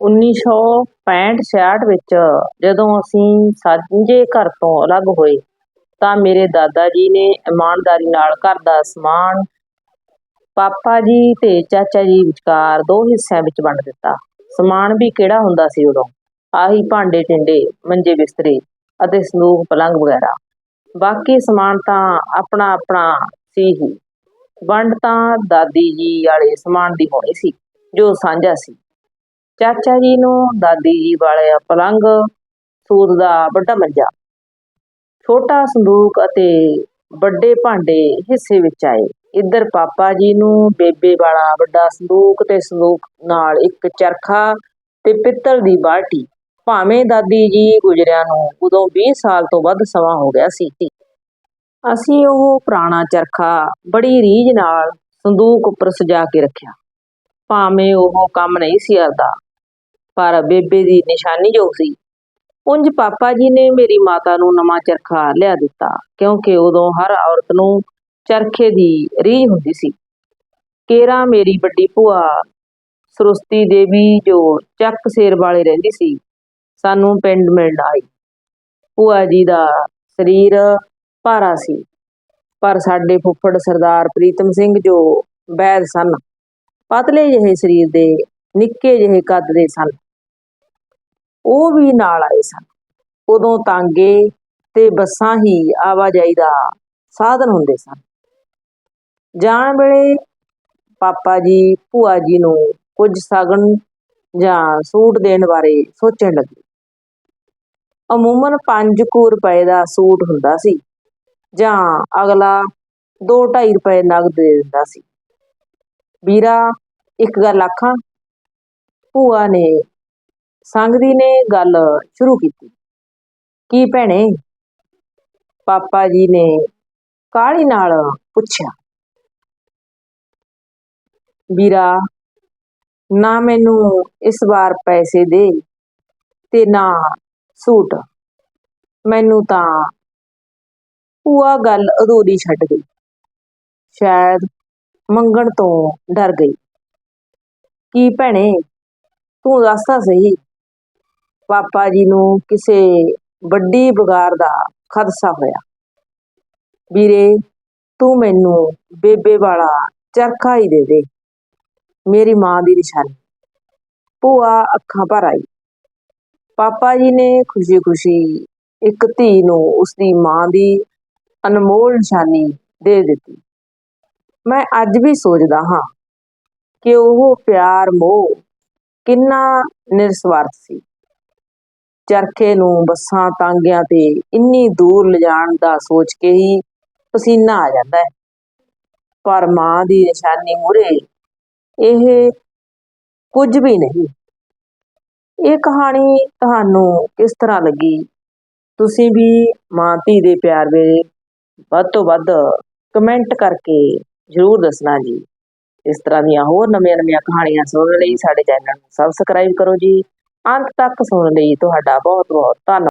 1965-66 ਵਿੱਚ ਜਦੋਂ ਅਸੀਂ ਸਾਂਝੇ ਘਰ ਤੋਂ ਅਲੱਗ ਹੋਏ ਤਾਂ ਮੇਰੇ ਦਾਦਾ ਜੀ ਨੇ ਇਮਾਨਦਾਰੀ ਨਾਲ ਘਰ ਦਾ ਸਮਾਨ ਪਾਪਾ ਜੀ ਤੇ ਚਾਚਾ ਜੀ ਵਿਚਕਾਰ ਦੋ ਹਿੱਸਿਆਂ ਵਿੱਚ ਵੰਡ ਦਿੱਤਾ। ਸਮਾਨ ਵੀ ਕਿਹੜਾ ਹੁੰਦਾ ਸੀ ਉਦੋਂ, ਆਹੀ ਭਾਂਡੇ ਟਿੰਡੇ, ਮੰਜੇ ਬਿਸਤਰੇ ਅਤੇ ਸੰਦੂਕ ਪਲੰਗ ਵਗੈਰਾ। ਬਾਕੀ ਸਮਾਨ ਤਾਂ ਆਪਣਾ ਆਪਣਾ ਸੀ ਹੀ, ਵੰਡ ਤਾਂ ਦਾਦੀ ਜੀ ਵਾਲੇ ਸਮਾਨ ਦੀ ਹੋਣੀ ਸੀ, ਜੋ ਸਾਂਝਾ ਸੀ। ਚਾਚਾ ਜੀ ਨੂੰ ਦਾਦੀ ਜੀ ਵਾਲਾ ਪਲੰਗ ਸੂਤ ਦਾ ਵੱਡਾ ਮੰਜਾ, ਛੋਟਾ ਸੰਦੂਕ ਅਤੇ ਵੱਡੇ ਭਾਂਡੇ ਹਿੱਸੇ ਵਿੱਚ ਆਏ। ਇੱਧਰ ਪਾਪਾ ਜੀ ਨੂੰ ਬੇਬੇ ਵਾਲਾ ਵੱਡਾ ਸੰਦੂਕ ਤੇ ਸੰਦੂਕ ਨਾਲ ਇੱਕ ਚਰਖਾ ਤੇ ਪਿੱਤਲ ਦੀ ਬਾਲਟੀ। ਭਾਵੇਂ ਦਾਦੀ ਜੀ ਗੁਜ਼ਰਿਆਂ ਨੂੰ ਉਦੋਂ ਵੀਹ ਸਾਲ ਤੋਂ ਵੱਧ ਸਮਾਂ ਹੋ ਗਿਆ ਸੀ। ਅਸੀਂ ਉਹ ਪੁਰਾਣਾ ਚਰਖਾ ਬੜੀ ਰੀਝ ਨਾਲ ਸੰਦੂਕ ਉੱਪਰ ਸਜਾ ਕੇ ਰੱਖਿਆ। ਭਾਵੇਂ ਉਹ ਕੰਮ ਨਹੀਂ ਸੀ ਕਰਦਾ ਪਰ ਬੇਬੇ ਦੀ ਨਿਸ਼ਾਨੀ ਜੋ ਸੀ। ਉਂਜ ਪਾਪਾ ਜੀ ਨੇ ਮੇਰੀ ਮਾਤਾ ਨੂੰ ਨਵਾਂ ਚਰਖਾ ਲਿਆ ਦਿੱਤਾ, ਕਿਉਂਕਿ ਉਦੋਂ ਹਰ ਔਰਤ ਨੂੰ ਚਰਖੇ ਦੀ ਰੀਝ ਹੁੰਦੀ ਸੀ। ਕੇਰਾਂ ਮੇਰੀ ਵੱਡੀ ਭੂਆ ਸਰੁਸਤੀ ਦੇਵੀ ਜੋ ਚੱਕ ਸੇਰ ਵਾਲੇ ਰਹਿੰਦੀ ਸੀ, ਸਾਨੂੰ ਪਿੰਡ ਮਿਲਣ ਆਈ। ਭੂਆ ਜੀ ਦਾ ਸਰੀਰ ਭਾਰਾ ਸੀ, ਪਰ ਸਾਡੇ ਫੁੱਫੜ ਸਰਦਾਰ ਪ੍ਰੀਤਮ ਸਿੰਘ ਜੋ ਵੈਦ ਸਨ, ਪਤਲੇ ਜਿਹੇ ਸਰੀਰ ਦੇ ਨਿੱਕੇ ਜਿਹੇ ਕੱਦ ਦੇ ਸਨ। ਉਹ ਵੀ ਨਾਲ ਆਏ ਸਨ। ਉਦੋਂ ਤਾਂਗੇ ਤੇ ਬੱਸਾਂ ਹੀ ਆਵਾਜਾਈ ਦਾ ਸਾਧਨ ਹੁੰਦੇ ਸਨ। ਜਾਣ ਵੇਲੇ ਪਾਪਾ ਜੀ ਭੂਆ ਜੀ ਨੂੰ ਕੁਝ ਸ਼ਗਨ ਜਾਂ ਸੂਟ ਦੇਣ ਬਾਰੇ ਸੋਚਣ ਲੱਗੇ। ਅਮੂਮਨ ਪੰਜ ਕੁ ਰੁਪਏ ਦਾ ਸੂਟ ਹੁੰਦਾ ਸੀ ਜਾਂ ਅਗਲਾ ਦੋ ਢਾਈ ਰੁਪਏ ਨਗਦ ਦੇ ਦਿੰਦਾ ਸੀ। "ਵੀਰਾ, ਇੱਕ ਗੱਲ ਆਖਾਂ?" ਭੂਆ ਨੇ ਸੰਗਦੀ ਨੇ ਗੱਲ ਸ਼ੁਰੂ ਕੀਤੀ। "ਕੀ ਭੈਣੇ?" ਪਾਪਾ ਜੀ ਨੇ ਕਾਹਲੀ ਨਾਲ ਪੁੱਛਿਆ। "ਵੀਰਾ, ਨਾ ਮੈਨੂੰ ਇਸ ਵਾਰ ਪੈਸੇ ਦੇ ਤੇ ਨਾ ਸੂਟ। ਮੈਨੂੰ ਤਾਂ" ਭੂਆ ਗੱਲ ਅਧੂਰੀ ਛੱਡ ਗਈ। ਸ਼ਾਇਦ ਮੰਗਣ ਤੋਂ ਡਰ ਗਈ। "ਕੀ ਭੈਣੇ, ਤੂੰ ਦੱਸ ਤਾਂ ਸਹੀ?" ਪਾਪਾ ਜੀ ਨੂੰ ਕਿਸੇ ਵੱਡੀ ਵਿਗਾੜ ਦਾ ਖ਼ਦਸ਼ਾ ਹੋਇਆ। "ਵੀਰੇ, ਤੂੰ ਮੈਨੂੰ ਬੇਬੇ ਵਾਲਾ ਚਰਖਾ ਹੀ ਦੇ ਦੇ, ਮੇਰੀ ਮਾਂ ਦੀ ਨਿਸ਼ਾਨੀ।" ਭੂਆ ਅੱਖਾਂ ਭਰ ਆਈ। ਪਾਪਾ ਜੀ ਨੇ ਖੁਸ਼ੀ-ਖੁਸ਼ੀ ਇੱਕ ਧੀ ਨੂੰ ਉਸਦੀ ਮਾਂ ਦੀ ਅਨਮੋਲ ਨਿਸ਼ਾਨੀ ਦੇ ਦਿੱਤੀ। ਮੈਂ ਅੱਜ ਵੀ ਸੋਚਦਾ ਹਾਂ ਕਿ ਉਹ ਪਿਆਰ-ਮੋਹ ਕਿੰਨਾ ਨਿਰਸਵਾਰਥ ਸੀ। ਚਰਖੇ ਨੂੰ ਬੱਸਾਂ-ਤਾਂਗਿਆਂ ਤੇ ਇੰਨੀ ਦੂਰ ਲਿਜਾਣ ਦਾ ਸੋਚ ਕੇ ਹੀ ਪਸੀਨਾ ਆ ਜਾਂਦਾ ਹੈ, ਪਰ ਮਾਂ ਦੀ ਨਿਸ਼ਾਨੀ ਮੂਹਰੇ ਇਹ ਕੁਝ ਵੀ ਨਹੀਂ। ਇਹ ਕਹਾਣੀ ਤੁਹਾਨੂੰ ਕਿਸ ਤਰ੍ਹਾਂ ਲੱਗੀ? ਤੁਸੀਂ ਵੀ ਮਾਂ-ਧੀ ਦੇ ਪਿਆਰ ਵੇਲੇ ਵੱਧ ਤੋਂ ਵੱਧ ਕਮੈਂਟ ਕਰਕੇ ਜ਼ਰੂਰ ਦੱਸਣਾ ਜੀ। ਇਸ ਤਰ੍ਹਾਂ ਦੀਆਂ ਹੋਰ ਨਵੀਆਂ-ਨਵੀਆਂ ਕਹਾਣੀਆਂ ਸੁਣਨ ਲਈ ਸਾਡੇ ਚੈਨਲ ਨੂੰ ਸਬਸਕ੍ਰਾਈਬ ਕਰੋ ਜੀ। ਅੰਤ ਤੱਕ ਸੁਣਨ ਲਈ ਤੁਹਾਡਾ ਬਹੁਤ-ਬਹੁਤ ਧੰਨਵਾਦ।